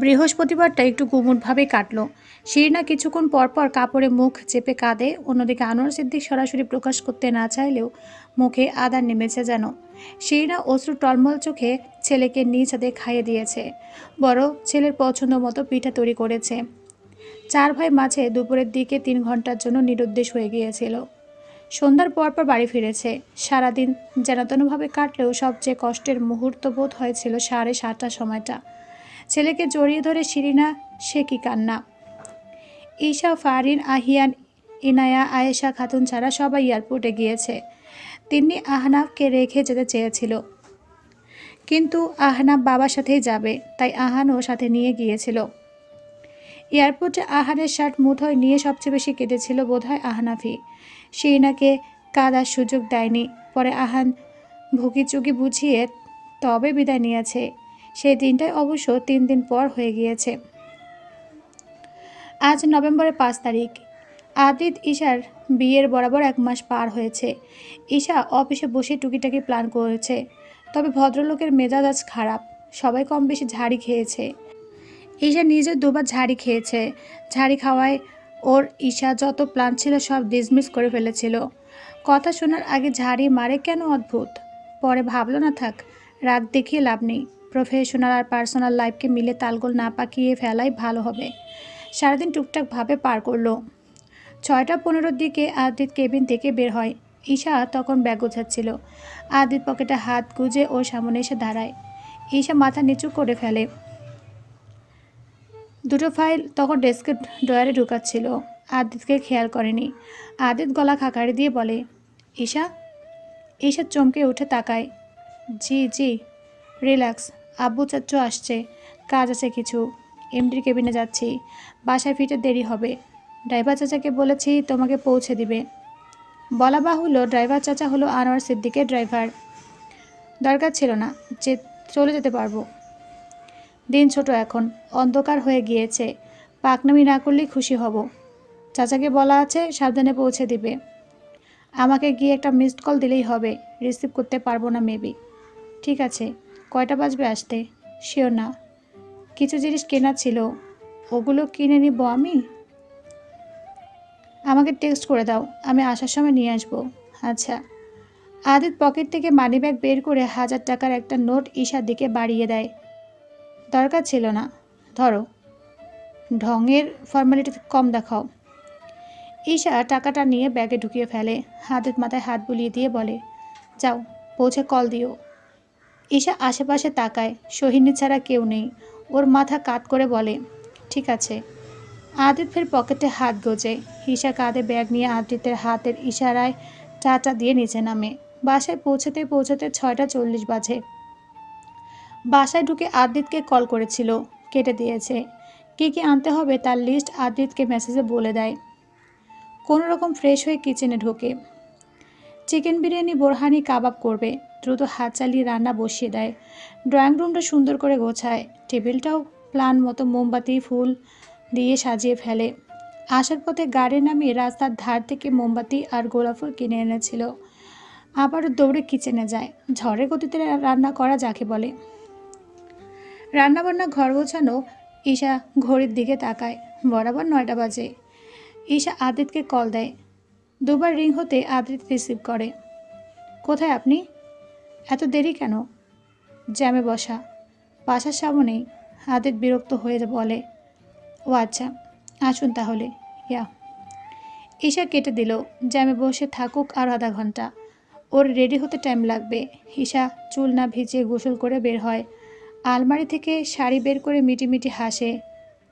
বৃহস্পতিবারটা একটু গুমুটভাবেই কাটল। শিরিনা কিছুক্ষণ পরপর কাপড়ে মুখ চেপে কাঁদে, অন্যদিকে আনোয়ার সিদ্দিক সরাসরি প্রকাশ করতে না চাইলেও মুখে আদার নেমেছে যেন। শিরিনা অশ্রু টলমল চোখে ছেলেকে নিজ হাতে খাইয়ে দিয়েছে। বড় ছেলের পছন্দ মতো পিঠা তৈরি করেছে। চার ভাই মাঝে দুপুরের দিকে তিন ঘণ্টার জন্য নিরুদ্দেশ হয়ে গিয়েছিল। সন্ধ্যার পর পর বাড়ি ফিরেছে। সারাদিন যেনতনভাবে কাটলেও সবচেয়ে কষ্টের মুহূর্ত বোধ হয়েছিল সাড়ে সাতটার সময়টা। ছেলেকে জড়িয়ে ধরে শিরিনা, সে কি কান্না? ঈশা, ফারিন, আহিয়ান, ইনায়া, আয়েশা, খাতুন ছাড়া সবাই এয়ারপোর্টে গিয়েছে। তিনি আহনাফকে রেখে যেতে চেয়েছিল। কিন্তু আহনাফ বাবার সাথেই যাবে, তাই আহানও সাথে নিয়ে গিয়েছিল। এয়ারপোর্টে আহানের শার্ট মুঠোয় নিয়ে সবচেয়ে বেশি কেঁদেছিল বোধহয় আহনাফি শিরিনাকে কাদার সুযোগ দেয়নি। পরে আহান ভুগিচুগি বুঝিয়ে তবে বিদায় নিয়েছে। সেই দিনটাই অবশ্য তিন দিন পর হয়ে গিয়েছে। আজ নভেম্বরের পাঁচ তারিখ। আদিত ঈশার বিয়ের বরাবর এক মাস পার হয়েছে। ঈশা অফিসে বসে টুকিটাকি প্ল্যান করেছে। তবে ভদ্রলোকের মেজাজ আজ খারাপ। সবাই কম বেশি ঝাড়ি খেয়েছে। ঈশা নিজে দুবার ঝাড়ি খেয়েছে। ঝাড়ি খাওয়ায় ওর ঈশা যত প্ল্যান ছিল সব ডিসমিস করে ফেলেছিল। কথা শোনার আগে ঝাড়ি মারে কেন অদ্ভুত? পরে ভাবলো, না থাক, রাগ দেখিয়ে লাভ নেই। প্রফেশনাল আর পার্সোনাল লাইফকে মিলে তালগোল না পাকিয়ে ফেলাই ভালো হবে। সারাদিন টুকটাকভাবে পার করল। ছয়টা পনেরোর দিকে আদিত কেবিন থেকে বের হয়। ঈশা তখন ব্যাগ গোছাচ্ছিল। আদিত পকেটে হাত গুজে ও সামনে এসে দাঁড়ায়। ঈশা মাথা নিচু করে ফেলে। দুটো ফাইল তখন ডেস্কের ড্রয়ারে ঢুকাচ্ছিল। আদিতকে খেয়াল করেনি। আদিত গলা খাকারি দিয়ে বলে, ঈশা? ঈশা চমকে উঠে তাকায়। জি জি, রিল্যাক্স। আব্বু চাচ্চু আসছে। কাজ আছে কিছু। এমডির কেবিনে যাচ্ছি। বাসায় ফিরতে দেরি হবে। ড্রাইভার চাচাকে বলেছি তোমাকে পৌঁছে দিবে। বলা বাহুল্য, ড্রাইভার চাচা হলো আনোয়ার সিদ্দিকের ড্রাইভার। দরকার ছিল না, যে চলে যেতে পারব। দিন ছোট এখন, অন্ধকার হয়ে গিয়েছে। পাকনামি না করলেই খুশি হব। চাচাকে বলা আছে সাবধানে পৌঁছে দিবে। আমাকে গিয়ে একটা মিসড কল দিলেই হবে। রিসিভ করতে পারব না মেবি ঠিক আছে। কয়টা বাজবে আসতে? শিওর না। কিছু জিনিস কেনা ছিল। ওগুলো কিনে নিব আমি? আমাকে টেক্সট করে দাও, আমি আসার সময় নিয়ে আসব। আচ্ছা। আদিত পকেট থেকে মানিব্যাগ বের করে হাজার টাকার একটা নোট ঈশার দিকে বাড়িয়ে দেয়। দরকার ছিল না। ধরো। ঢঙের ফর্মালিটি কম দেখাও। ঈশা টাকাটা নিয়ে ব্যাগে ঢুকিয়ে ফেলে। হাতের মাথায় হাত বুলিয়ে দিয়ে বলে, যাও, পৌঁছে কল দিও। ঈশা আশেপাশে তাকায়, সোহিনী ছাড়া কেউ নেই। ওর মাথা কাত করে বলে, ঠিক আছে। আদিত ফের পকেটে হাত গোজে। ঈশা কাঁধে ব্যাগ নিয়ে আদিতের হাতের ইশারায় টাটা দিয়ে নিচে নামে। বাসায় পৌঁছাতে পৌঁছাতে ছয়টা চল্লিশ বাজে। বাসায় ঢুকে আদিতকে কল করেছিল, কেটে দিয়েছে। কী কী আনতে হবে তার লিস্ট আদিতকে মেসেজে বলে দেয়। কোনো রকম ফ্রেশ হয়ে কিচেনে ঢোকে। চিকেন বিরিয়ানি, বোরহানি, কাবাব করবে। দ্রুত হাত চালিয়ে রান্না বসিয়ে দেয়। ড্রয়িং রুমটা সুন্দর করে গোছায়। টেবিলটাও প্ল্যান মতো মোমবাতি, ফুল দিয়ে সাজিয়ে ফেলে। আসার পথে গাড়ি নামিয়ে রাস্তার ধার থেকে মোমবাতি আর গোলাপ ফুল কিনে এনেছিল। আবারও দৌড়ে কিচেনে যায়। ঝড়ের গতিতে রান্না করা যাকে বলে। রান্নাবান্না, ঘর গোছানো, ঈশা ঘড়ির দিকে তাকায়। বরাবর নয়টা বাজে। ঈশা আদিতকে কল দেয়। দুবার রিং হতে আদিত রিসিভ করে। কোথায় আপনি? এত দেরি কেন? জ্যামে বসা। বাসার সামনেই আদিত বিরক্ত হয়ে বলে, ও আচ্ছা আসুন তাহলে। ইয়া। ঈশা কেটে দিল, জ্যামে বসে থাকুক আর আধা ঘণ্টা। ওর রেডি হতে টাইম লাগবে। ঈশা চুল না ভিজিয়ে গোসল করে বের হয়। আলমারি থেকে শাড়ি বের করে মিটি মিটি হাসে।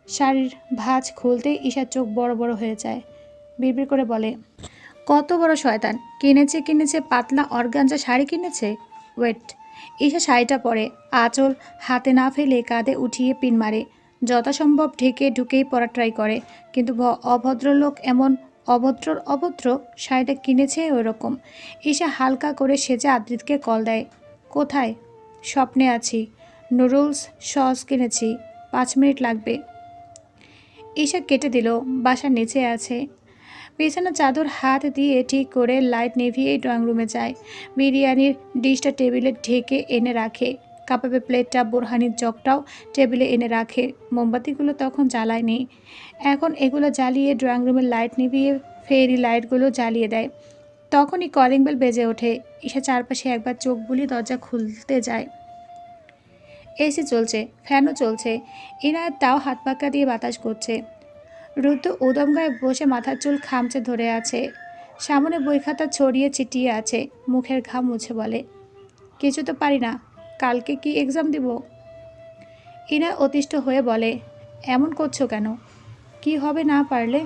শাড়ির ভাঁজ খুলতেই ঈশার চোখ বড় বড় হয়ে যায়। বিড়বিড় করে বলে, কত বড় শয়তান! কিনেছে কিনেছে, পাতলা অর্গানজা শাড়ি কিনেছে? ওয়েট। ঈশা শাড়িটা পরে, আঁচল হাতে না ফেলে কাঁধে উঠিয়ে পিন মারে। যথাসম্ভব ঢেকে ঢুকেই পরা ট্রাই করে, কিন্তু অভদ্রলোক এমন অভদ্রর অভদ্র শাড়িটা কিনেছে ওই রকম ঈশা হালকা করে সেজে আদ্রিতকে কল দেয়, কোথায়? স্বপ্নে আছি। নুডলস, সস কিনেছি। পাঁচ মিনিট লাগবে। ঈশা কেটে দিল, বাসার নিচে আছে। বিছানা চাদর হাত দিয়ে ঠিক করে লাইট নিভিয়ে ড্রয়িং রুমে যায়। বিরিয়ানির ডিশটা টেবিলে ঢেকে এনে রাখে। কাবাবে প্লেটটা বোরহানির জগটাও টেবিলে এনে রাখে। মোমবাতিগুলো তখন জ্বালায়নি। এখন এগুলো জ্বালিয়ে ড্রয়িং রুমের লাইট নিভিয়ে ফেরি লাইটগুলো জ্বালিয়ে দেয়। তখনই কলিং বেল বেজে ওঠে। ঈশা চারপাশে একবার চোখ বুলি দরজা খুলতে যায়। এসি চলছে, ফ্যানও চলছে। ইনায়াত তাও হাত পাক্কা দিয়ে বাতাস করছে। রুদ্র উদম গায়ে বসে মাথার চুল খামচে ধরে আছে। সামনে বই খাতা ছড়িয়ে ছিটিয়ে আছে। মুখের ঘাম মুছে বলে, কিছু তো পারি না, কালকে কি এক্সাম দিব? ইনা অতিষ্ঠ হয়ে বলে, এমন করছ কেন? কি হবে না পারলে?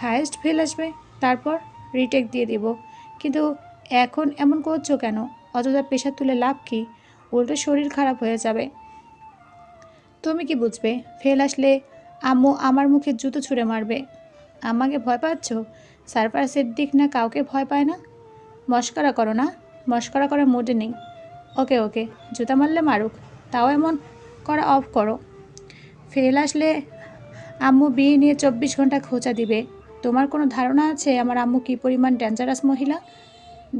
হায়েস্ট ফেল আসবে, তারপর রিটেক দিয়ে দিব। কিন্তু এখন এমন করছ কেন? অযথা পেশা তুলে লাভ কি? উল্টো শরীর খারাপ হয়ে যাবে। তুমি কি বুঝবে? ফেল আসলে আম্মু আমার মুখে জুতো ছুঁড়ে মারবে। আমাকে ভয় পাচ্ছ? সারফার দিক না কাউকে ভয় পায় না? মস্করা করো না, মস্করা করার মোডে নেই। ওকে ওকে, জুতা মারলে মারুক, তাও এমন করা অফ করো। ফেল আসলে আম্মু বিয়ে নিয়ে চব্বিশ ঘণ্টা খোঁচা দিবে। তোমার কোনো ধারণা আছে আমার আম্মু কী পরিমাণ ডেঞ্জারাস মহিলা?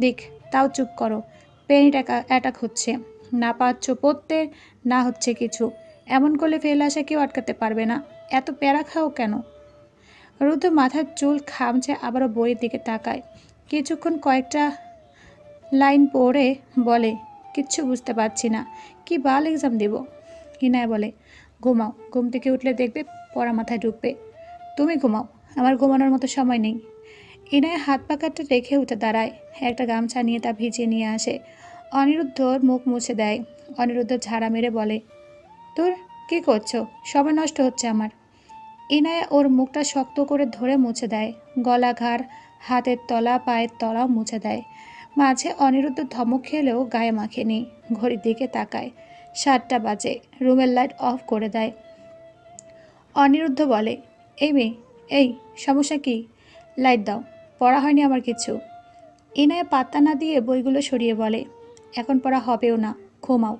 দিক, তাও চুপ করো। পেনিট অ্যাটাক হচ্ছে। না পাচ্ছ পড়তে, না হচ্ছে কিছু। এমন করলে ফেল আসা কেউ আটকাতে পারবে না। এত প্যারা খাও কেন? রুদ্র মাথার চুল খামছে, আবারও বইয়ের দিকে তাকায়। কিছুক্ষণ কয়েকটা লাইন পড়ে বলে, কিচ্ছু বুঝতে পারছি না। কি বাল এক্সাম দেব? হিনায় বলে, ঘুমাও। ঘুম থেকে উঠলে দেখবে পড়া মাথায় ঢুকবে। তুমি ঘুমাও। আমার ঘুমানোর মতো সময় নেই। ইনায় হাত পাকাটা রেখে উঠে দাঁড়ায়। একটা গামছা নিয়ে তা ভিজিয়ে নিয়ে আসে। অনিরুদ্ধর মুখ মুছে দেয়। অনিরুদ্ধ ঝাড়া মেরে বলে তোর কী করছ? সময় নষ্ট হচ্ছে আমার। ইনায়া ওর মুখটা শক্ত করে ধরে মুছে দেয়। গলা ঘাড়, হাতের তলা, পায়ের তলাও মুছে দেয়। মাঝে অনিরুদ্ধ ধমক খেলেও গায়ে মাখে মাখেনি, ঘড়ির দিকে তাকায়। সাতটা বাজে, রুমের লাইট অফ করে দেয়। অনিরুদ্ধ বলে, এই মেয়ে, এই, সমস্যা কি? লাইট দাও, পড়া হয়নি আমার কিছু? ইনায়া পাত্তা না দিয়ে বইগুলো সরিয়ে বলে, এখন পড়া হবেও না, ঘুমাও।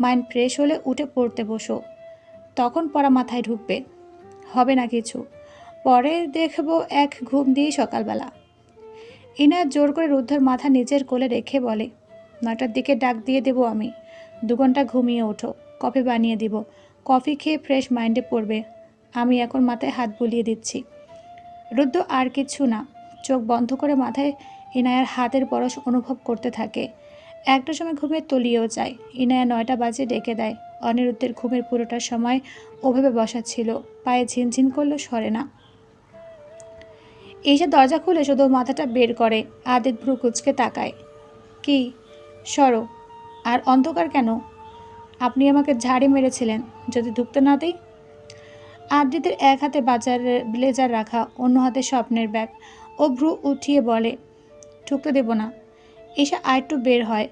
মাইন্ড ফ্রেশ হলে উঠে পড়তে বসো। তখন পড়া মাথায় ঢুকবে। হবে না কিছু। পরে দেখব এক ঘুম দিয়েই সকালবেলা। ইনায়াত জোর করে রুদ্ধার মাথা নিজের কোলে রেখে বলে নটার দিকে ডাক দিয়ে দেবো আমি। দু ঘণ্টা ঘুমিয়ে ওঠো। কফি বানিয়ে দিব। কফি খেয়ে ফ্রেশ মাইন্ডে পড়বে। আমি এখন মাথায় হাত বুলিয়ে দিচ্ছি। রুদ্র আর কিছু না। চোখ বন্ধ করে মাথায় ইনায়ার হাতের পরশ অনুভব করতে থাকে। একটা সময় ঘুমের তলিয়েও যায়। ইনায়া নয়টা বাজে ডেকে দেয়। অনিরুদ্ধের ঘুমের পুরোটা সময় ওভাবে বসা ছিল। পায়ে ঝিনঝিন করলেও সরে না। এসে দরজা খুলে শুধু মাথাটা বের করে আদিত ভ্রু কুচকে তাকায়। কি? সরো। আর অন্ধকার কেন? আপনি আমাকে ঝাড়ি মেরেছিলেন, যদি ঢুকতে না দিই? আদিতের এক হাতে বাজারের ব্লেজার রাখা, অন্য হাতে স্বপ্নের ব্যাগ। ও ভ্রু উঠিয়ে বলে, ঢুকতে দেব না। এসে আরেকটু বের হয়।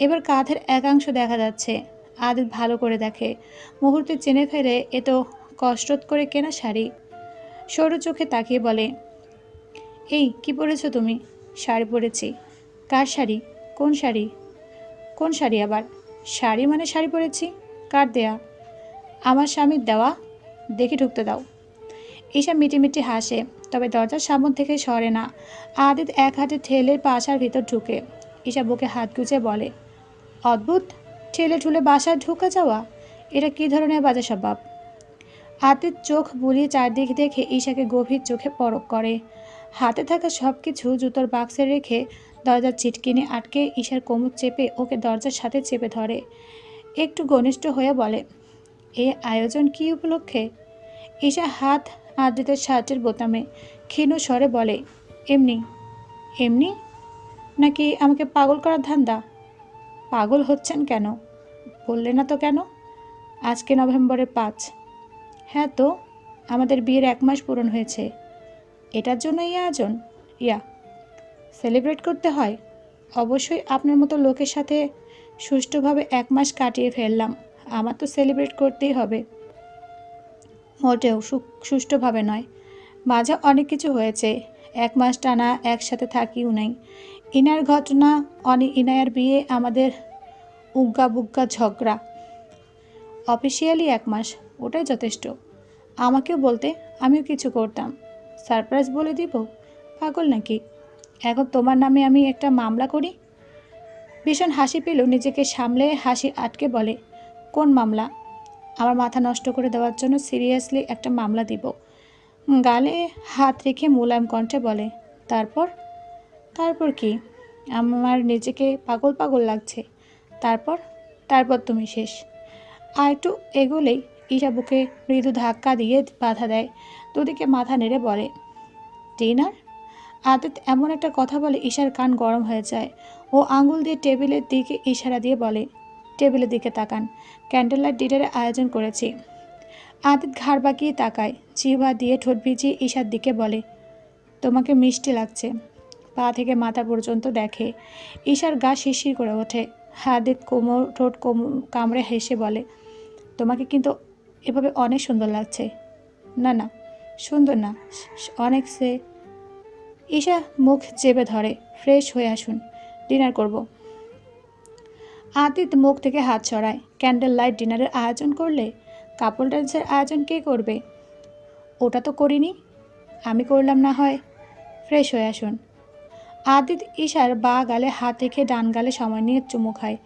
এবার কাঁধের একাংশ দেখা যাচ্ছে। আদিত ভালো করে দেখে। মুহূর্তে চেনে ফেলে এ তো কষ্টত করে কেনা শাড়ি। সরু চোখে তাকিয়ে বলে, এই, কি পরেছো তুমি? শাড়ি পরেছি। কার শাড়ি? কোন শাড়ি? কোন শাড়ি আবার? শাড়ি মানে শাড়ি পরেছি? কার দেয়া? আমার স্বামীর দেওয়া? দেখে ঢুকতে দাও। ঈশা মিটিমিটি হাসে, তবে দরজার সামন থেকে সরে না। আদিত এক হাতে ঠেলে পাশার ভিতর ঢুকে। ঈশা বুকে হাত গুজে বলে অদ্ভুত, ঠেলে ঠুলে বাসায় ঢুকে যাওয়া, এটা কী ধরনের বাজে স্বভাব? আদিত চোখ বুলিয়ে চারদিক দেখে ঈশাকে গভীর চোখে পরক করে। হাতে থাকা সব কিছু জুতোর বাক্সে রেখে দরজার চিটকিনে আটকে ঈশার কোমর চেপে ওকে দরজার সাথে চেপে ধরে। একটু ঘনিষ্ঠ হয়ে বলে, এ আয়োজন কি উপলক্ষে? ঈশা হাত আদ্রিতের শার্টের বোতামে ক্ষীণ স্বরে বলে, এমনি। এমনি? নাকি আমাকে পাগল করার ধান্দা? পাগল হচ্ছেন কেন? বললে না তো কেন? আজকে নভেম্বরের পাঁচ। হ্যাঁ তো, আমাদের বিয়ের এক মাস পূরণ হয়েছে। এটার জন্য এই আয়োজন? ইয়া, সেলিব্রেট করতে হয়। অবশ্যই আপনার মতো লোকের সাথে সুষ্ঠুভাবে এক মাস কাটিয়ে ফেললাম। আমার তো সেলিব্রেট করতেই হবে। মোটেও সুষ্ঠুভাবে নয়। মাঝে অনেক কিছু হয়েছে। এক মাস টানা একসাথে থাকিও নাই। ইনার ঘটনা, অনি ইনায়ার বিয়ে, আমাদের উগ্গা বুগ্গা ঝগড়া। অফিসিয়ালি এক মাস, ওটাই যথেষ্ট। আমাকেও বলতে আমিও কিছু করতাম। সারপ্রাইজ বলে দিব? পাগল নাকি? এখন তোমার নামে আমি একটা মামলা করি? ভীষণ হাসি পেল নিজেকে সামলে হাসি আটকে বলে, কোন মামলা? আমার মাথা নষ্ট করে দেওয়ার জন্য সিরিয়াসলি একটা মামলা দিব। গালে হাত রেখে মোলায়েম কণ্ঠে বলে, তারপর? তারপর কি? আমার নিজেকে পাগল পাগল লাগছে। তারপর? তারপর তুমি শেষ। আর একটু এগোলেই ঈশা বুকে মৃদু ধাক্কা দিয়ে বাধা দেয়, দুদিকে মাথা নেড়ে বলে ডিনার আদিত এমন একটা কথা বলে ঈশার কান গরম হয়ে যায়। ও আঙুল দিয়ে টেবিলের দিকে ইশারা দিয়ে বলে, টেবিলের দিকে তাকান ক্যান্ডেল লাইট ডিনারের আয়োজন করেছি। আদিত ঘাড় বাঁকিয়ে তাকায়, জিহ্বা দিয়ে ঠোঁট ভিজিয়ে ঈশার দিকে বলে, তোমাকে মিষ্টি লাগছে। পা থেকে মাথা পর্যন্ত দেখে। ঈশার গা শিরশির করে ওঠে। আদিত কোমর, ঠোঁট কোম, কামড়ে হেসে বলে, তোমাকে কিন্তু এভাবে অনেক সুন্দর লাগছে। না না, সুন্দর না অনেক সে ঈশা মুখ চেপে ধরে, ফ্রেশ হয়ে আসুন, ডিনার করব। আদিত মুখ থেকে হাত ছড়ায় ক্যান্ডেল লাইট ডিনারের আয়োজন করলে? কাপল ডান্সের আয়োজন কে করবে? ওটা তো করিনি, আমি করলাম না হয়, ফ্রেশ হয়ে আসুন। আদিত ঈশার বা গালে হাত রেখে ডান গালে সময় নিয়ে চুমু খায়।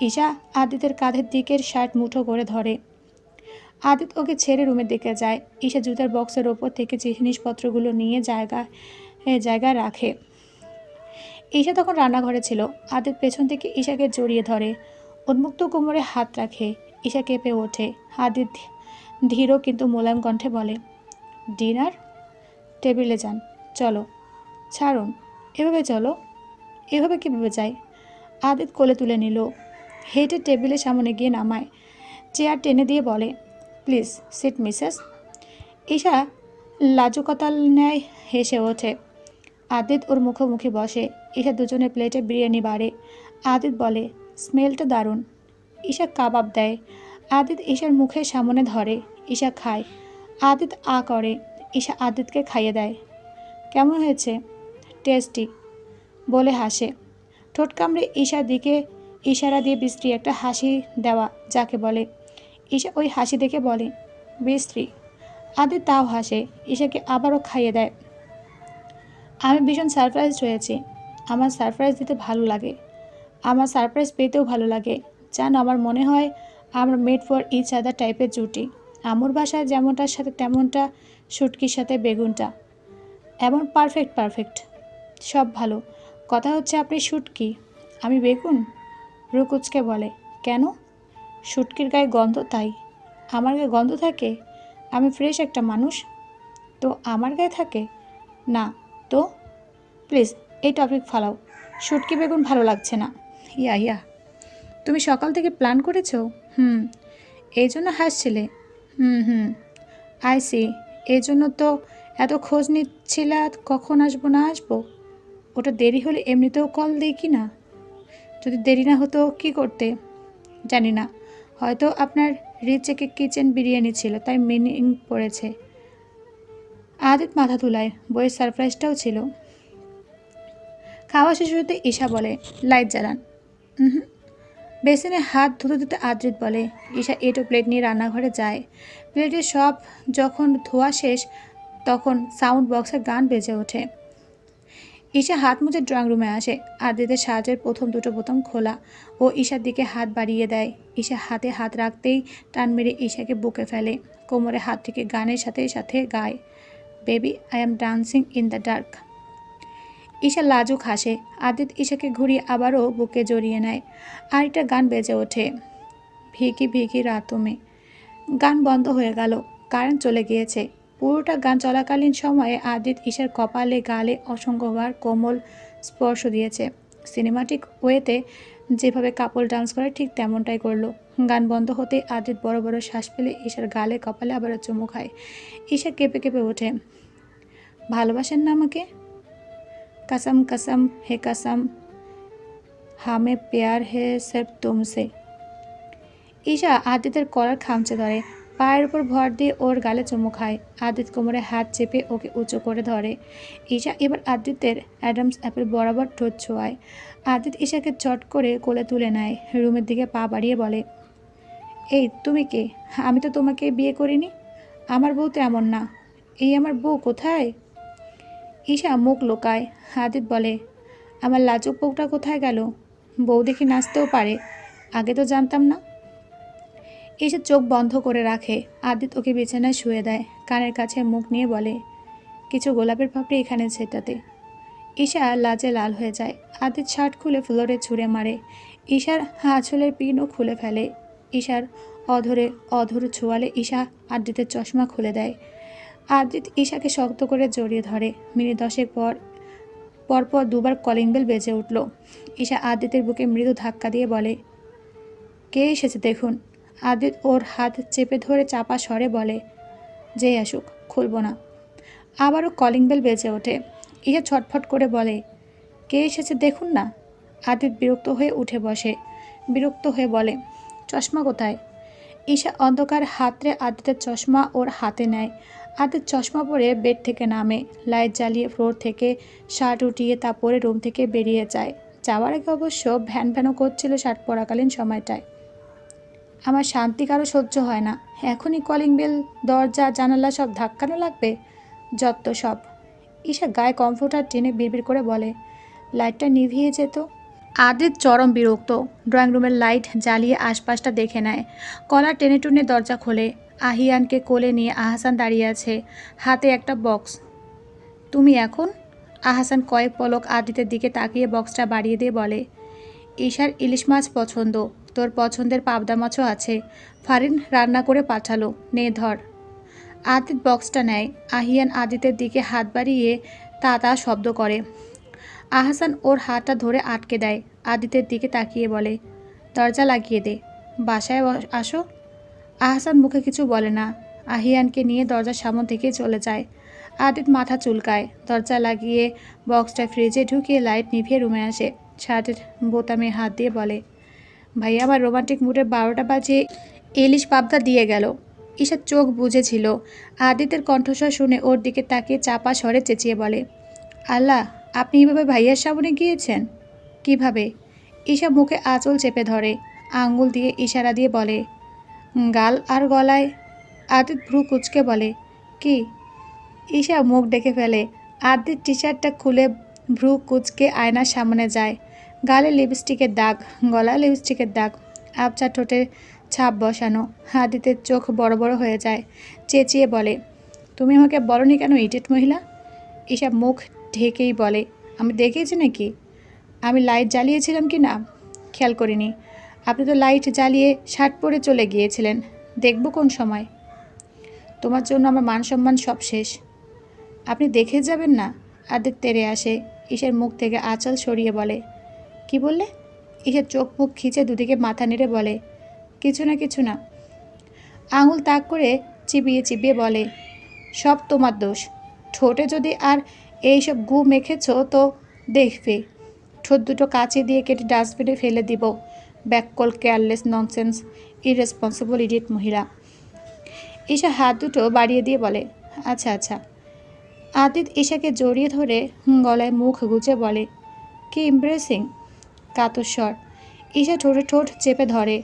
ঈশা আদিতের কাঁধের দিকের শার্ট মুঠো করে ধরে। আদিত ওকে ছেড়ে রুমের দিকে যায়। ঈশা জুতার বক্সের ওপর থেকে যে জিনিসপত্রগুলো নিয়ে জায়গা এ, জায়গায় রাখে। ঈশা তখন রান্নাঘরে ছিল। আদিত পেছন থেকে ঈশাকে জড়িয়ে ধরে। উন্মুক্ত কোমরে হাত রাখে। ঈশা কেঁপে ওঠে। আদিত ধীর কিন্তু মোলায়েম কণ্ঠে বলে ডিনার? টেবিলে যান। চলো ছাড়ুন। এভাবে চলো। এভাবে কীভাবে যাই? আদিত কোলে তুলে নিল। হেঁটে টেবিলের সামনে গিয়ে নামায়। চেয়ার টেনে দিয়ে বলে, প্লিজ, সিট মিসেস। ঈশা লাজুকতাল ন্যায় হেসে ওঠে। আদিত ওর মুখোমুখি বসে। ঈশা দুজনের প্লেটে বিরিয়ানি বাড়ে। আদিত বলে, স্মেলটা দারুণ। ঈশা কাবাব দেয়। আদিত ঈশার মুখের সামনে ধরে। ঈশা খায়। আদিত আ করে। ঈশা আদিতকে খাইয়ে দেয়। কেমন হয়েছে? টেস্টি, বলে হাসে। ঠোঁট কামড়ে ঈশার দিকে ইশারা দিয়ে বিশ্রী একটা হাসি দেওয়া যাকে বলে। ঈশা ওই হাসি দেখে বলে, বিশ্রী আদিত তাও হাসে, ঈশাকে আবারও খাইয়ে দেয়। আমি ভীষণ সারপ্রাইজ হয়েছি। আমার সারপ্রাইজ দিতে ভালো লাগে। আমার সারপ্রাইজ পেতেও ভালো লাগে। জানো, আমার মনে হয় আমরা মেড ফর ইচ আদার টাইপের জুটি। আমর ভাষায় যেমনটার সাথে তেমনটা, শুটকির সাথে বেগুনটা। এমন পারফেক্ট পারফেক্ট সব ভালো। কথা হচ্ছে আপনি শুটকি আমি বেগুন? রুকুচকে বলে, কেন? শুটকির গায়ে গন্ধ তাই। আমার গায়ে গন্ধ থাকে? আমি ফ্রেশ একটা মানুষ। তো আমার গায়ে থাকে? না, তো? প্লিজ, এই টপিক ফালাও। শুটকি বেগুন ভালো লাগছে না। ইয়া ইয়া। তুমি সকাল থেকে প্ল্যান করেছ? হুম। এই জন্য হাসছিলে? হুম হুম। আইসি এই জন্য তো এত খোঁজ নিচ্ছিলা, কখন আসব, না আসব? ওটা দেরি হলে এমনিতেও কল দিই কি না? যদি দেরি না হতো কি করতে? জানি না। হয়তো আপনার রিচেকে কিচেন বিরিয়ানি ছিল, তাই মিনিং পড়েছে। আদিত মাথা তুলায় বইয়ের সারপ্রাইজটাও ছিল। খাওয়া শেষ হতে ঈশা বলে, লাইট জ্বালান। হুম বেসিনে হাত ধুতে ধুতে আদ্রিত বলে, ঈশা এটো প্লেট নিয়ে রান্নাঘরে যায়। প্লেটে সব যখন ধোয়া শেষ, তখন সাউন্ড বক্সে গান বেজে ওঠে। ঈশা হাত মুছে ড্রয়িং রুমে আসে। আদ্রিতের সাহায্যের প্রথম দুটো বোতাম খোলা। ও ঈশার দিকে হাত বাড়িয়ে দেয়। ঈশা হাতে হাত রাখতেই টান মেরে ঈশাকে বুকে ফেলে। কোমরে হাত থেকে গানের সাথে সাথে গায়। Baby I am dancing in the dark Isha লাজুক হাসে। আদিত ঈশাকে ঘুরিয়ে আবারও বুকে জড়িয়ে নেয়। আর আরেকটা গান বেজে ওঠে। ভিকি ভিকি রাতুমে। গান বন্ধ হয়ে গেল। কারেন্ট চলে গিয়েছে। পুরোটা গান চলাকালীন সময়ে আদিত ঈশার কপালে, গালে অসংখ্যবার কোমল স্পর্শ দিয়েছে। সিনেমাটিক ওয়েতে যেভাবে কাপল ডান্স করে, ঠিক তেমনটাই করল। গান বন্ধ হতে আদিত বড় বড় শ্বাস পেলে ঈশার গালে, কপালে আবার চুমু খায়। ঈশা কেঁপে কেঁপে ওঠে। ভালোবাসেন না আমাকে? কাসাম কাসাম, হে কাসাম, হামে পেয়ার হে সেফ তুমসে। ঈশা আদিতের কলার খামচে ধরে। পায়ের উপর ভর দিয়ে ওর গালে চুমু খায়। আদিত কোমরে হাত চেপে ওকে উঁচু করে ধরে। ঈশা এবার আদিত্যের অ্যাডামস অ্যাপেল বরাবর ঠোঁট ছোঁয়ায়। আদিত ঈশাকে চট করে কোলে তুলে নেয়, রুমের দিকে পা বাড়িয়ে বলে, এই, তুমি কে? আমি তো তোমাকে বিয়ে করিনি। আমার বউ তো এমন না। এই আমার বউ কোথায়? ঈশা মুখ লোকায়। আদিত বলে, আমার লাজুক বউটা কোথায় গেল? বউ দেখি নাচতেও পারে। আগে তো জানতাম না। এসে চোখ বন্ধ করে রাখে। আদিত ওকে বিছানায় শুয়ে দেয়, কানের কাছে মুখ নিয়ে বলে, কিছু গোলাপের পাপড়ি এখানে ছেটাতে ঈশা লাজে লাল হয়ে যায়। আদিত শার্ট খুলে ফ্লোরে ছুঁড়ে মারে। ঈশার আঁচলের পিনও খুলে ফেলে। ঈশার অধরে অধর ছোঁয়ালে ঈশা আদিতের চশমা খুলে দেয়। আদিত ঈশাকে শক্ত করে জড়িয়ে ধরে। মিনিট দশেক পর, পরপর দুবার কলিং বেল বেজে উঠল। ঈশা আদিতের বুকে মৃদু ধাক্কা দিয়ে বলে, কে এসেছে দেখুন। আদিত ওর হাত চেপে ধরে চাপা স্বরে বলে যে আসুক, খুলব না। আবারও কলিং বেল বেজে ওঠে। ইহা ছটফট করে বলে, কে এসেছে দেখুন না? আদিত বিরক্ত হয়ে উঠে বসে। বিরক্ত হয়ে বলে, চশমা কোথায়? ঈশা অন্ধকার হাতরে আদিতের চশমা ওর হাতে নেয়। আদিত চশমা পরে বেড থেকে নামে। লাইট জ্বালিয়ে ফ্লোর থেকে শার্ট উঠিয়ে তা পরে রুম থেকে বেরিয়ে যায়। যাওয়ার আগে অবশ্য ভ্যান ভ্যানও করছিল শার্ট পরাকালীন সময়টায়। আমার শান্তি কারও সহ্য হয় না। এখনই কলিং বেল দরজা, জানালা সব ধাক্কানো লাগবে? যত সব। ঈশা গায়ে কমফোর্টার টেনে বিড়বিড় করে বলে লাইটটা নিভিয়ে যেত? আদিত চরম বিরক্ত। ড্রয়িং রুমের লাইট জ্বালিয়ে আশপাশটা দেখে নেয়। কলার টেনে টুনে দরজা খোলে। আহিয়ানকে কোলে নিয়ে আহাসান দাঁড়িয়ে আছে। হাতে একটা বক্স তুমি এখন? আহাসান কয়েক পলক আদিতের দিকে তাকিয়ে বক্সটা বাড়িয়ে দিয়ে বলে, ঈশার ইলিশ মাছ পছন্দ। তোর পছন্দের পাবদা মাছও আছে। ফারিন রান্না করে পাঠালো, নে ধর। আদিত বক্সটা নেয়। আহিয়ান আদিতের দিকে হাত বাড়িয়ে তা তা শব্দ করে। আহসান ওর হাতটা ধরে আটকে দেয়। আদিতের দিকে তাকিয়ে বলে, দরজা লাগিয়ে দে, বাসায় আসো। আহসান মুখে কিছু বলে না। আহিয়ানকে নিয়ে দরজার সামন থেকে চলে যায়। আদিত মাথা চুলকায়। দরজা লাগিয়ে বক্সটা ফ্রিজে ঢুকিয়ে লাইট নিভিয়ে রুমে আসে। শার্টের বোতামে হাত দিয়ে বলে ভাইয়া আমার রোমান্টিক মুডে বারোটা বাজে ইলিশ পাবদা দিয়ে গেল। ঈশার চোখ বুঝেছিল আদিতের কণ্ঠস্বর শুনে ওর দিকে তাকিয়ে চাপা স্বরে চেঁচিয়ে বলে, আল্লাহ, আপনি এভাবে ভাইয়ার সামনে গিয়েছেন? কীভাবে? ঈশা মুখে আঁচল চেপে ধরে, আঙ্গুল দিয়ে ইশারা দিয়ে বলে, গাল আর গলায়? আদিত ভ্রু কুচকে বলে, কি? ঈশা মুখ ডেকে ফেলে। আদিত টি শার্টটা খুলে ভ্রু কুচকে আয়নার সামনে যায়। গালে লিপস্টিকের দাগ গলায় লিপস্টিকের দাগ আবচা ঠোঁটে ছাপ বসানো আদিতের চোখ বড় বড় হয়ে যায়, চেঁচিয়ে বলে, তুমি আমাকে বলনি কেন ইটেট মহিলা? এসব মুখ ঢেকেই বলে, আমি দেখেছি নাকি? আমি লাইট জ্বালিয়েছিলাম কি না? খেয়াল করিনি। আপনি তো লাইট জ্বালিয়ে শার্ট পরে চলে গিয়েছিলেন। দেখব কোন সময়। তোমার জন্য আমার মান সম্মান সব শেষ। আপনি দেখে যাবেন না? আদের তেরে আসে, ঈশের মুখ থেকে আঁচল সরিয়ে বলে কি বললে? ঈশের চোখ মুখ খিচে দুদিকে মাথা নেড়ে বলে, কিছু না কিছু না। আঙুল তাক করে চিবিয়ে চিবিয়ে বলে, সব তোমার দোষ। ঠোঁটে যদি আর এইসব গু মেখেছ তো দেখবে। ঠোঁট দুটো কাঁচি দিয়ে কেটে ডাস্টবিনে ফেলে দিব। ব্যাককল কেয়ারলেস ননসেন্স ইরেসপন্সিবল ইডিয়েট মহিলা। ঈশা হাত দুটো বাড়িয়ে দিয়ে বলে আচ্ছা আচ্ছা। আদিত ঈশাকে জড়িয়ে ধরে গলায় মুখ গুজে বলে, কি ইমপ্রেসিং কাতস্বর। ঈশা ঠোঁটে ঠোঁট চেপে ধরে,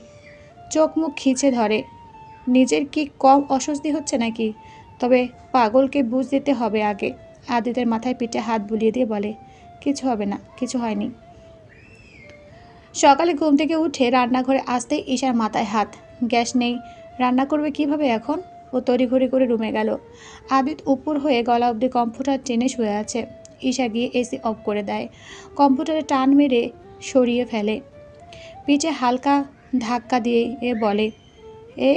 চোখ মুখ খিচে ধরে। নিজের কি কম অস্বস্তি হচ্ছে নাকি? তবে পাগলকে বুঝ দিতে হবে আগে। আদিতের মাথায় পিঠে হাত বুলিয়ে দিয়ে বলে, কিছু হবে না, কিছু হয়নি। সকালে ঘুম থেকে উঠে রান্নাঘরে আসতে ঈশার মাথায় হাত। গ্যাস নেই, রান্না করবে কীভাবে এখন? ও তড়িঘড়ি করে রুমে গেল। আদিত উপর হয়ে গলা অবধি কম্পিউটার টেনে শুয়ে আছে। ঈশা গিয়ে এসি অফ করে দেয়। কম্পিউটারে টান মেরে সরিয়ে ফেলে। পিঠে হালকা ধাক্কা দিয়ে এ বলে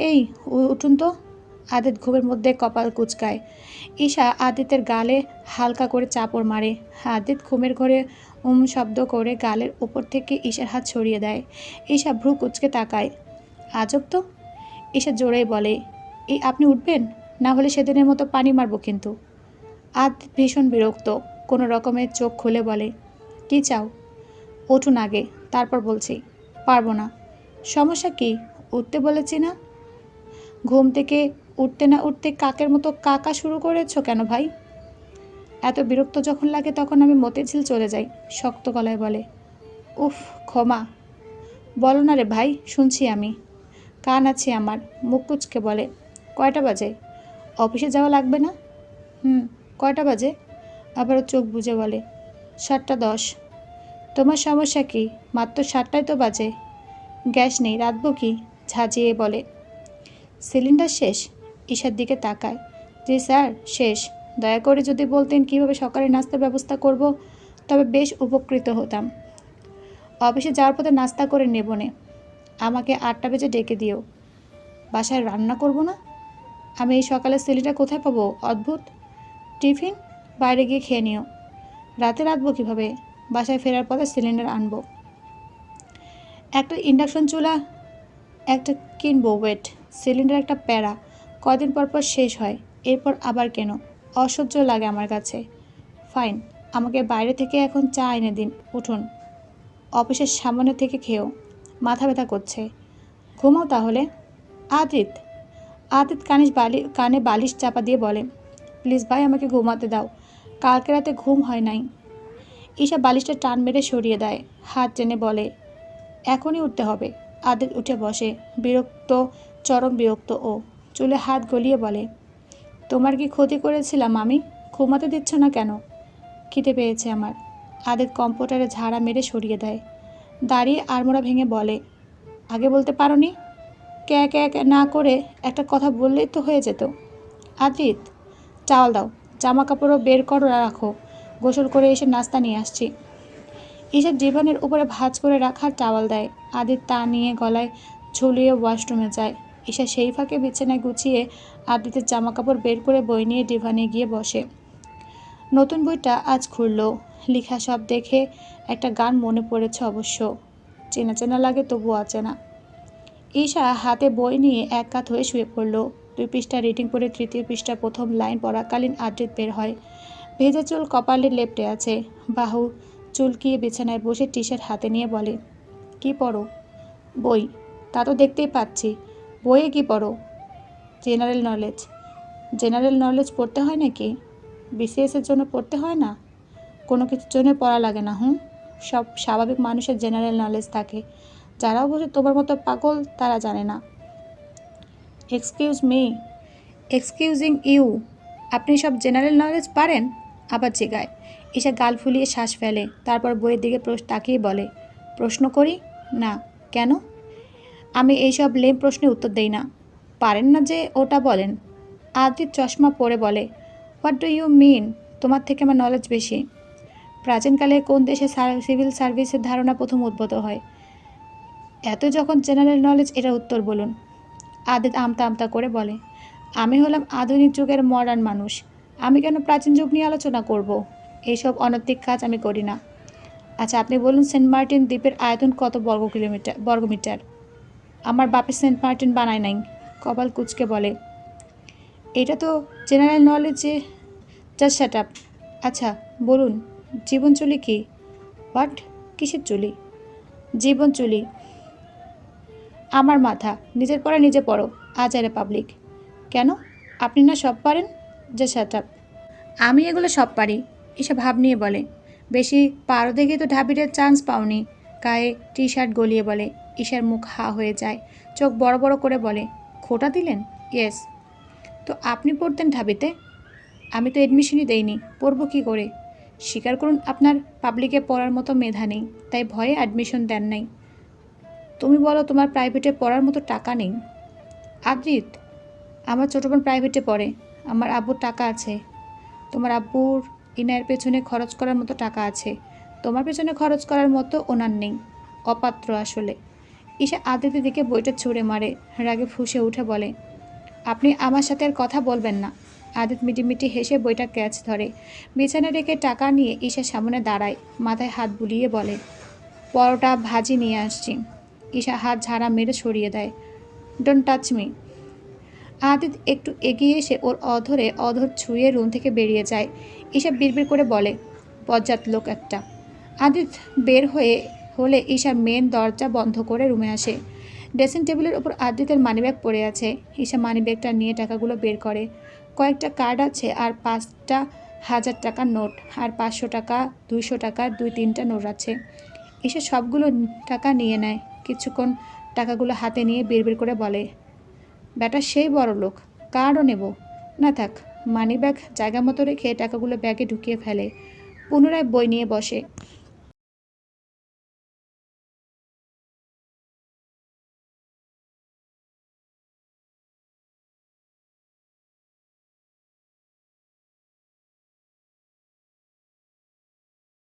এই উঠুন তো। আদিত ঘুমের মধ্যে কপাল কুচকায়। ঈশা আদিতের গালে হালকা করে চাপড় মারে। আদিত ঘুমের ঘরে উম শব্দ করে গালের উপর থেকে ঈশার হাত ছড়িয়ে দেয়। ঈশা ভ্রু কুচকে তাকায়। আজব তো। ঈশা জোরেই বলে, এই আপনি উঠবেন? না হলে সেদিনের মতো পানি মারবো কিন্তু। আদিত ভীষণ বিরক্ত, কোনো রকমের চোখ খুলে বলে, কি চাও? উঠুন আগে, তারপর বলছি, পারব না। সমস্যা কি, উঠতে বলেছি না? ঘুম থেকে উঠতে না উঠতে কাকের মতো কাকা শুরু করেছ কেন ভাই? এত বিরক্ত যখন লাগে তখন আমি মতিঝিল চলে যাই, শক্ত গলায় বলে। উফ, ক্ষমা। বলো না রে ভাই, শুনছি আমি। কান আছে আমার, মুখ কুচকে বলে। কয়টা বাজে? অফিসে যাওয়া লাগবে না? হুম, কয়টা বাজে? আবারও চোখ বুজে বলে। সাতটা দশ। তোমার সমস্যা কি? মাত্র সাতটায় তো বাজে। গ্যাস নেই রাঁধবো কি? ঝাঁঝিয়ে বলে। সিলিন্ডার শেষ? ঈশার দিকে তাকায়। জি স্যার, শেষ। দয়া করে যদি বলতেন কীভাবে সকালে নাস্তার ব্যবস্থা করব, তবে বেশ উপকৃত হতাম। অফিসে যাওয়ার পথে নাস্তা করে নেব নে। আমাকে আটটা বেজে ডেকে দিও। বাসায় রান্না করব না? আমি এই সকালে সিলিন্ডার কোথায় পাবো? অদ্ভুত। টিফিন? বাইরে গিয়ে খেয়ে নিও। রাতে রাঁধবো কীভাবে? বাসায় ফেরার পথে সিলিন্ডার আনব। একটা ইন্ডাকশন চুলা, একটা কিনবো, ওয়েট। সিলিন্ডার একটা প্যারা। কদিন পর পর শেষ হয়, এরপর আবার কেন? অসহ্য লাগে আমার কাছে। ফাইন, আমাকে বাইরে থেকে এখন চা এনে দিন, উঠুন। অফিসের সামনে থেকে খেয়েও মাথা ব্যথা করছে। ঘুমাও তাহলে। আদিত আদিত কানিস বালি, কানে বালিশ চাপা দিয়ে বলে, প্লিজ ভাই আমাকে ঘুমাতে দাও। কালকে রাতে ঘুম হয় নাই। ঈশা বালিশটা টান মেরে সরিয়ে দেয়। হাত টেনে বলে, এখনই উঠতে হবে। আদিত উঠে বসে, বিরক্ত, চরম বিরক্ত ও চুলে হাত গলিয়ে বলে, তোমার কি ক্ষতি করেছিলাম আমি? ঘুমাতে দিচ্ছ না কেন? খিদে পেয়েছে আমার। আদিত কম্পিউটারে ঝাড়া মেরে সরিয়ে দেয়। দাঁড়িয়ে আড়মোড়া ভেঙে বলে, আগে বলতে পারোনি? ক্যা ক্যা ক্যা না করে একটা কথা বললেই তো হয়ে যেত। আদিত চাওয়াল দাও। জামা কাপড়ও বের করো রাখো। গোসল করে এসে নাস্তা নিয়ে আসছি। ঈশার জীবনের উপরে ভাঁজ করে রাখার টাওয়াল দেয়। আদিত তা নিয়ে গলায় ঝুলিয়ে ওয়াশরুমে যায়। ঈশা সেই ফাঁকে বিছানায় গুছিয়ে আদিতের জামা কাপড় বের করে বই নিয়ে ডিভানে গিয়ে বসে। নতুন বইটা আজ খুলল। লিখা সব দেখে একটা গান মনে পড়েছে অবশ্য। চেনা চেনা লাগে তবু অচেনা। ঈশা হাতে বই নিয়ে এক কাত হয়ে শুয়ে পড়ল। দুই পৃষ্ঠা রিডিং করে তৃতীয় পৃষ্ঠা প্রথম লাইন পড়াকালীন আদ্রিত বের হয়। ভেজা চুল কপালে লেপটে আছে। বাহু চুলকিয়ে বিছানায় বসে টি শার্ট হাতে নিয়ে বলে, কি পড়ো? বই। তা তো দেখতেই পাচ্ছি। বইয়ে কি পড়ো? General knowledge. জেনারেল নলেজ পড়তে হয় নাকি? বিসিএসের জন্য পড়তে হয় না? কোনো কিছুর জন্য পড়া লাগে না, হুম? সব স্বাভাবিক মানুষের জেনারেল নলেজ থাকে। যারা অবশ্য তোমার মতো পাগল, তারা জানে না। Excuse me. Excusing you. আপনি সব জেনারেল নলেজ পারেন? আবার জেগায়। ঈশা গাল ফুলিয়ে শ্বাস ফেলে, তারপর বইয়ের দিকে তাকিয়ে বলে, প্রশ্ন করি? না। কেন? আমি এইসব লেম প্রশ্নে উত্তর দেই না। পারেন না যে ওটা বলেন। আদিত চশমা পরে বলে হোয়াট ডু ইউ মিন তোমার থেকে আমার নলেজ বেশি। প্রাচীনকালে কোন দেশে সিভিল সার্ভিসের ধারণা প্রথম উদ্ভূত হয়? এত যখন জেনারেল নলেজ এটা উত্তর বলুন। আদিত আমতা আমতা করে বলে, আমি হলাম আধুনিক যুগের মডার্ন মানুষ। আমি কেন প্রাচীন যুগ নিয়ে আলোচনা করব। এইসব অনৈতিক কাজ আমি করি না। আচ্ছা আপনি বলুন সেন্ট মার্টিন দ্বীপের আয়তন কত বর্গ কিলোমিটার বর্গমিটার আমার বাপের সেন্ট মার্টিন বানায় নাই, কপাল কুচকে বলে। এটা তো জেনারেল নলেজে জাস্ট সেট আপ। আচ্ছা বলুন, জীবন চুলি কি? হোয়াট? কিসের চুলি? জীবন চুলি। আমার মাথা, নিজের পরে নিজে পড়ো আচারে পাবলিক কেন? আপনি না সব পারেন? যে সেট। আপ আমি এগুলো সব পারি, এসব ভাব নিয়ে বলে। বেশি পারো দেখে তো ঢাবিরের চান্স পাওনি। গায়ে টি শার্ট গলিয়ে বলে, ঈশার মুখ হা হয়ে যায়। চোখ বড় বড় করে বলে, খোটা দিলেন? ইয়েস তো আপনি পড়তেন ঢাবিতে? আমি তো এডমিশনই দেইনি, পড়ব কী করে? স্বীকার করুন আপনার পাবলিকে পড়ার মতো মেধা নেই, তাই ভয়ে অ্যাডমিশন দেন নাই। তুমি বলো তোমার প্রাইভেটে পড়ার মতো টাকা নেই? আদ্রিত, আমার ছোটো বোন প্রাইভেটে পড়ে। আমার আব্বুর টাকা আছে। তোমার আব্বুর ইনায়ের পেছনে খরচ করার মতো টাকা আছে। তোমার পেছনে খরচ করার মতো ওনার নেই। অপাত্র আসলে। ঈশা আদিতের দিকে বইটা ছুঁড়ে মারে। রাগে ফুসে উঠে বলে, আপনি আমার সাথে আর কথা বলবেন না। আদিত মিটিমিটি হেসে বইটা ক্যাচ ধরে। বিছানা রেখে টাকা নিয়ে ঈশার সামনে দাঁড়ায়, মাথায় হাত বুলিয়ে বলে, পরোটা, ভাজি নিয়ে আসছি। ঈশা হাত ঝাড়া মেরে সরিয়ে দেয় ডোন্ট টাচ মি আদিত একটু এগিয়ে এসে ওর অধরে অধর ছুঁয়ে রুম থেকে বেরিয়ে যায়। ঈশা বিড়বিড় করে বলে, বজ্জাত লোক একটা। আদিত বের হয়ে, হলে ঈশা মেন দরজা বন্ধ করে রুমে আসে। ড্রেসিং টেবিলের ওপর আদিতের মানিব্যাগ পড়ে আছে। ঈশা মানিব্যাগটা নিয়ে টাকাগুলো বের করে। কয়েকটা কার্ড আছে আর পাঁচটা হাজার টাকার নোট আর পাঁচশো টাকা, দুইশো টাকার দুই তিনটা নোট আছে। ঈশা সবগুলো টাকা নিয়ে নেয়। কিছুক্ষণ টাকাগুলো হাতে নিয়ে বিড়বিড় করে বলে ব্যাটা সেই বড় লোক, কার্ডও নেব। না থাক মানি ব্যাগ জায়গা মতো রেখে টাকাগুলো ব্যাগে ঢুকিয়ে ফেলে, পুনরায় বই নিয়ে বসে।